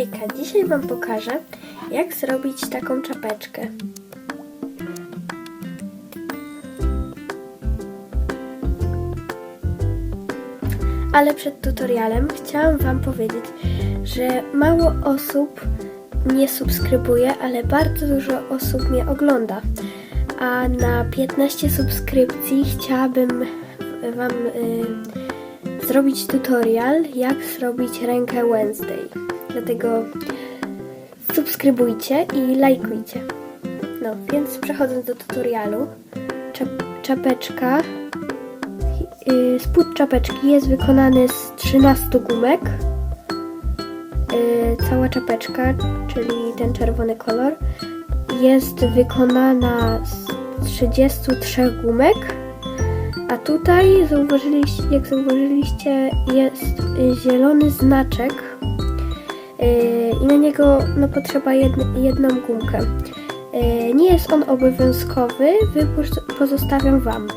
Hejka, dzisiaj Wam pokażę, jak zrobić taką czapeczkę. Ale przed tutorialem chciałam Wam powiedzieć, że mało osób mnie subskrybuje, ale bardzo dużo osób mnie ogląda. A na 15 subskrypcji chciałabym Wam y, zrobić tutorial, jak zrobić rękę Wednesday. Dlatego subskrybujcie i lajkujcie. No, więc przechodząc do tutorialu, czap- czapeczka, yy, spód czapeczki jest wykonany z 13 gumek. Yy, cała czapeczka, czyli ten czerwony kolor, jest wykonana z 33 gumek. A tutaj zauważyliście, jak zauważyliście, jest zielony znaczek i na niego no, potrzeba jedn, jedną gumkę. Yy, Nie jest on obowiązkowy, wybór pozostawiam Wam.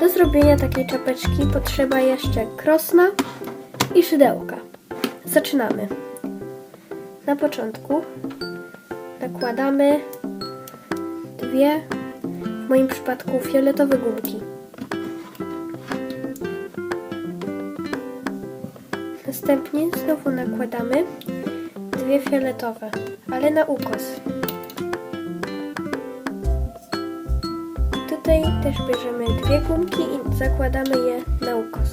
Do zrobienia takiej czapeczki potrzeba jeszcze krosna i szydełka. Zaczynamy. Na początku nakładamy dwie, w moim przypadku fioletowe gumki. Następnie znowu nakładamy dwie fioletowe, ale na ukos. Tutaj też bierzemy dwie gumki i zakładamy je na ukos.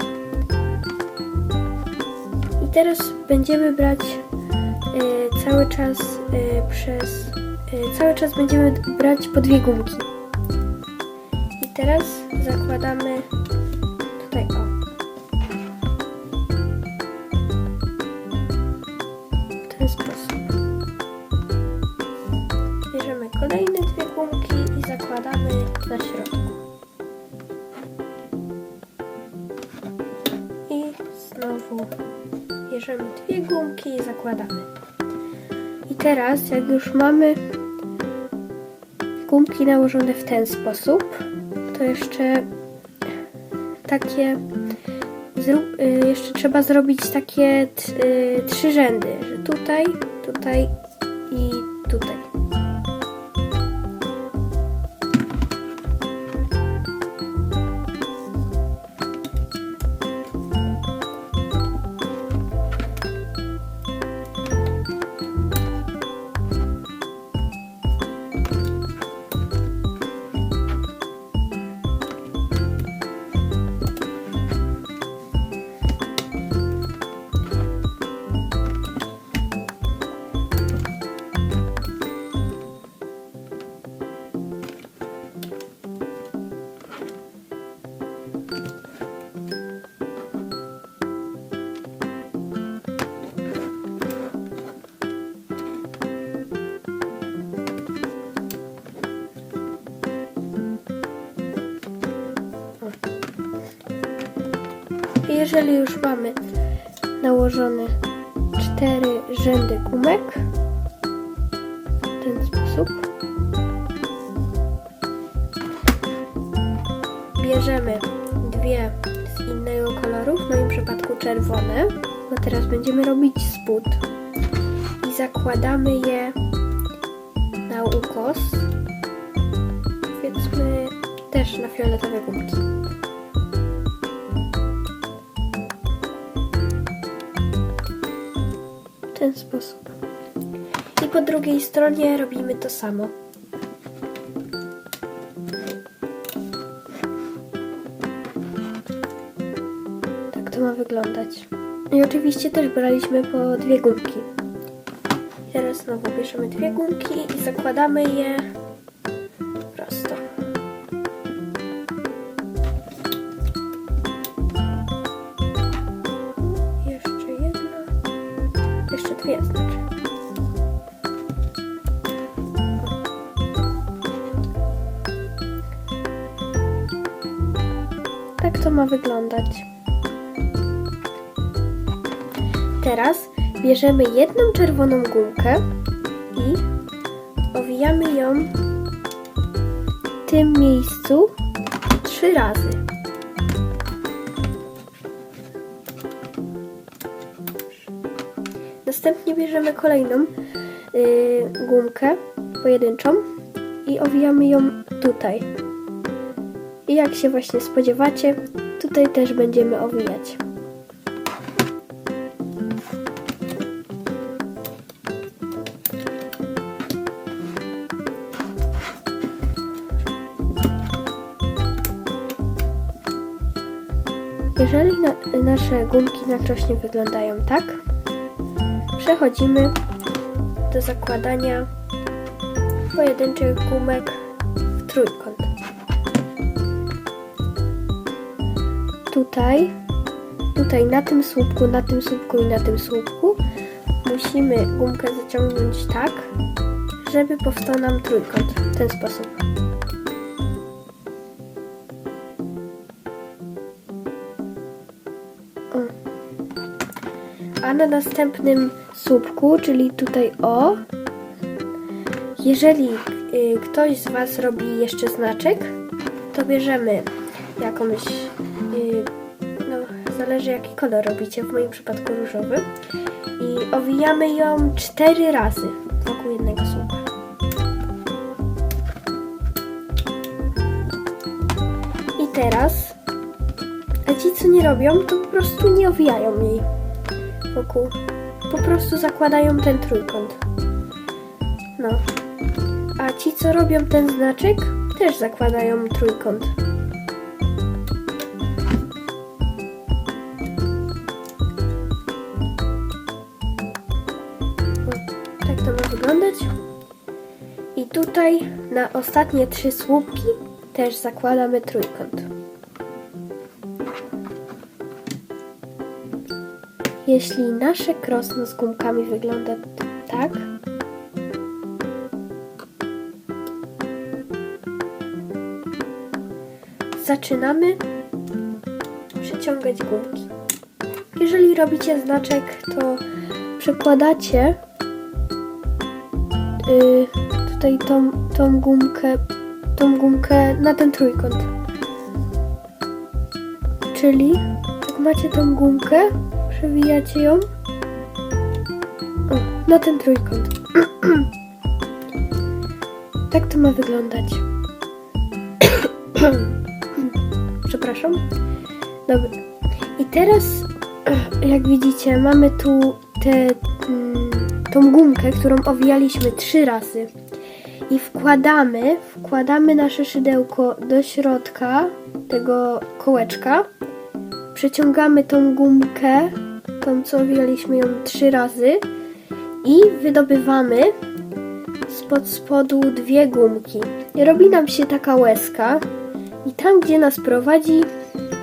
I teraz będziemy brać y, cały czas y, przez y, cały czas będziemy brać po dwie gumki. I teraz zakładamy bierzemy dwie gumki i zakładamy. I teraz, jak już mamy gumki nałożone w ten sposób, to jeszcze takie y, jeszcze trzeba zrobić takie y, trzy rzędy, że tutaj, tutaj Jeżeli już mamy nałożone cztery rzędy gumek w ten sposób, bierzemy dwie z innego koloru, w moim przypadku czerwone, bo teraz będziemy robić spód i zakładamy je na ukos, powiedzmy też na fioletowe gumki. Ten sposób. I po drugiej stronie robimy to samo. Tak to ma wyglądać. I oczywiście też braliśmy po dwie gumki. Teraz znowu bierzemy dwie gumki i zakładamy je ma wyglądać. Teraz bierzemy jedną czerwoną gumkę i owijamy ją w tym miejscu trzy razy. Następnie bierzemy kolejną y, gumkę pojedynczą i owijamy ją tutaj. I jak się właśnie spodziewacie, tutaj też będziemy owijać. Jeżeli na, nasze gumki nakrośnie wyglądają tak, przechodzimy do zakładania pojedynczych gumek w trójkąt. Tutaj, tutaj na tym słupku, na tym słupku i na tym słupku musimy gumkę zaciągnąć tak, żeby powstał nam trójkąt w ten sposób. O. A na następnym słupku, czyli tutaj o, jeżeli y, ktoś z Was robi jeszcze znaczek, to bierzemy jakąś, zależy jaki kolor robicie, w moim przypadku różowy, i owijamy ją cztery razy wokół jednego słupa. I teraz, a ci co nie robią, to po prostu nie owijają jej wokół. Po prostu zakładają ten trójkąt. No. A ci, co robią ten znaczek, też zakładają trójkąt. Tutaj na ostatnie trzy słupki też zakładamy trójkąt. Jeśli nasze krosno z gumkami wygląda tak, zaczynamy przeciągać gumki. Jeżeli robicie znaczek, to przekładacie y, tutaj tą, tą gumkę, tą gumkę na ten trójkąt. Czyli jak macie tą gumkę, przewijacie ją o, na ten trójkąt. tak to ma wyglądać. Przepraszam. Dobra. I teraz, jak widzicie, mamy tu tę mm, tą gumkę, którą owijaliśmy trzy razy. I wkładamy, wkładamy nasze szydełko do środka tego kołeczka. Przeciągamy tą gumkę, tą co owijaliśmy ją trzy razy i wydobywamy spod spodu dwie gumki. Robi nam się taka łezka i tam, gdzie nas prowadzi,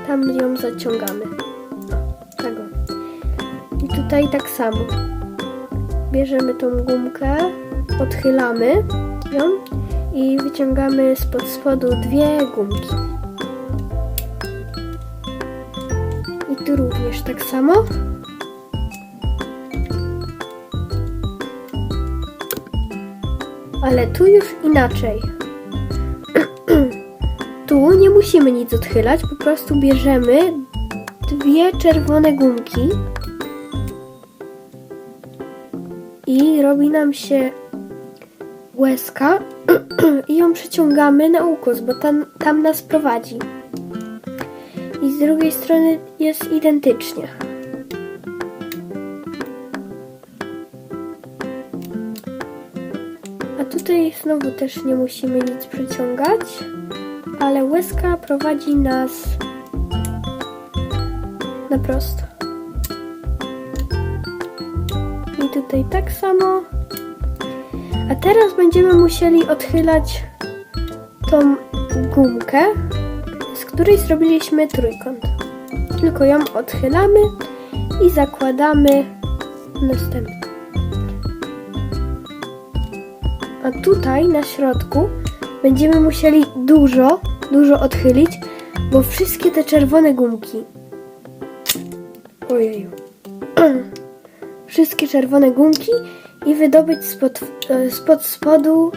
tam ją zaciągamy. Tego. I tutaj tak samo. Bierzemy tą gumkę, odchylamy i wyciągamy spod spodu dwie gumki. I tu również tak samo. Ale tu już inaczej. tu nie musimy nic odchylać, po prostu bierzemy dwie czerwone gumki i robi nam się łezka i ją przeciągamy na ukos, bo tam, tam nas prowadzi. I z drugiej strony jest identycznie. A tutaj znowu też nie musimy nic przeciągać, ale łezka prowadzi nas na prosto. I tutaj tak samo. Teraz będziemy musieli odchylać tą gumkę, z której zrobiliśmy trójkąt. Tylko ją odchylamy i zakładamy następny. A tutaj na środku będziemy musieli dużo, dużo odchylić, bo wszystkie te czerwone gumki. Ojeju. Wszystkie czerwone gumki i wydobyć spod, e, spod spodu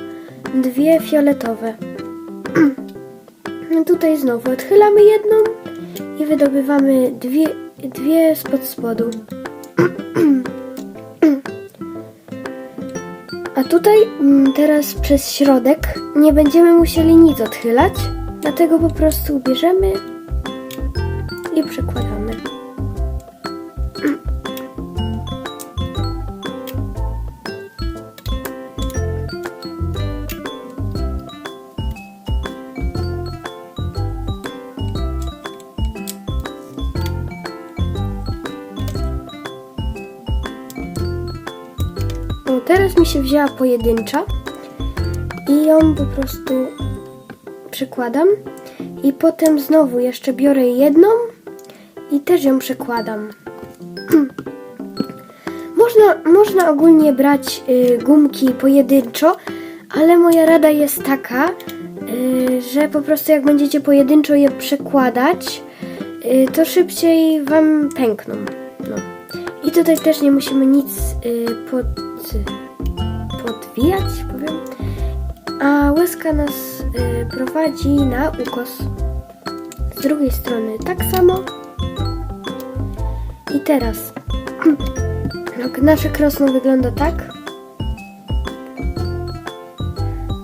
dwie fioletowe. Tutaj znowu odchylamy jedną i wydobywamy dwie, dwie spod spodu. A tutaj mm, teraz przez środek nie będziemy musieli nic odchylać, dlatego po prostu bierzemy i przekładamy. Teraz mi się wzięła pojedyncza i ją po prostu przykładam i potem znowu jeszcze biorę jedną i też ją przekładam. można, można ogólnie brać y, gumki pojedynczo, ale moja rada jest taka, y, że po prostu jak będziecie pojedynczo je przekładać, y, to szybciej wam pękną. No. I tutaj też nie musimy nic y, pod, podwijać, powiem. A łezka nas y, prowadzi na ukos. Z drugiej strony tak samo. I teraz nasze krosno wygląda tak,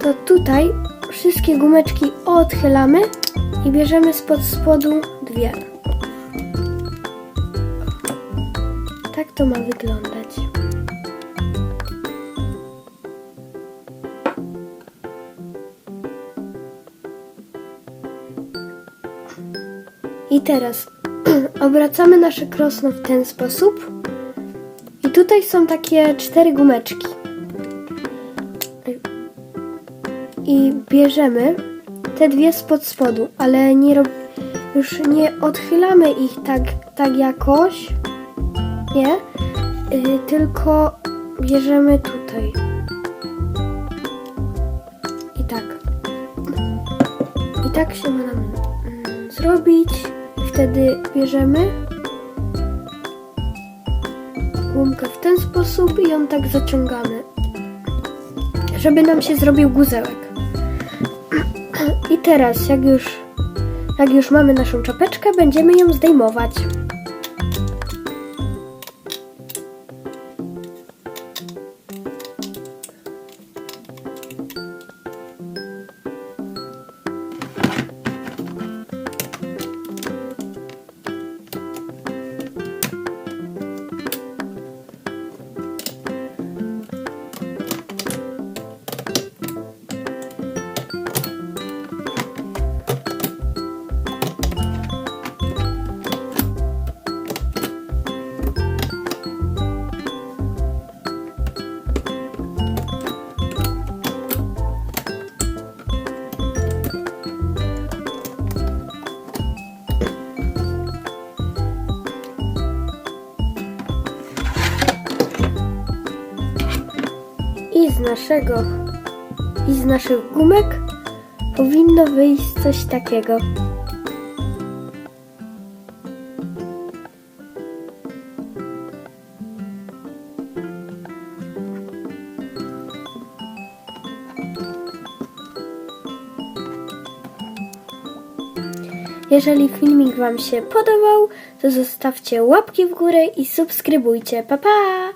to tutaj wszystkie gumeczki odchylamy i bierzemy spod spodu dwie. Tak to ma wyglądać. I teraz obracamy nasze krosno w ten sposób. I tutaj są takie cztery gumeczki. I bierzemy te dwie spod spodu, ale nie rob... już nie odchylamy ich tak, tak jakoś. Nie, y, tylko bierzemy tutaj. I tak. I tak się ma nam mm, zrobić. Wtedy bierzemy gumkę w ten sposób i ją tak zaciągamy, żeby nam się zrobił guzełek. I teraz, jak już, jak już mamy naszą czapeczkę, będziemy ją zdejmować. Naszego i z naszych gumek powinno wyjść coś takiego. Jeżeli filmik Wam się podobał, to zostawcie łapki w górę i subskrybujcie. Pa pa!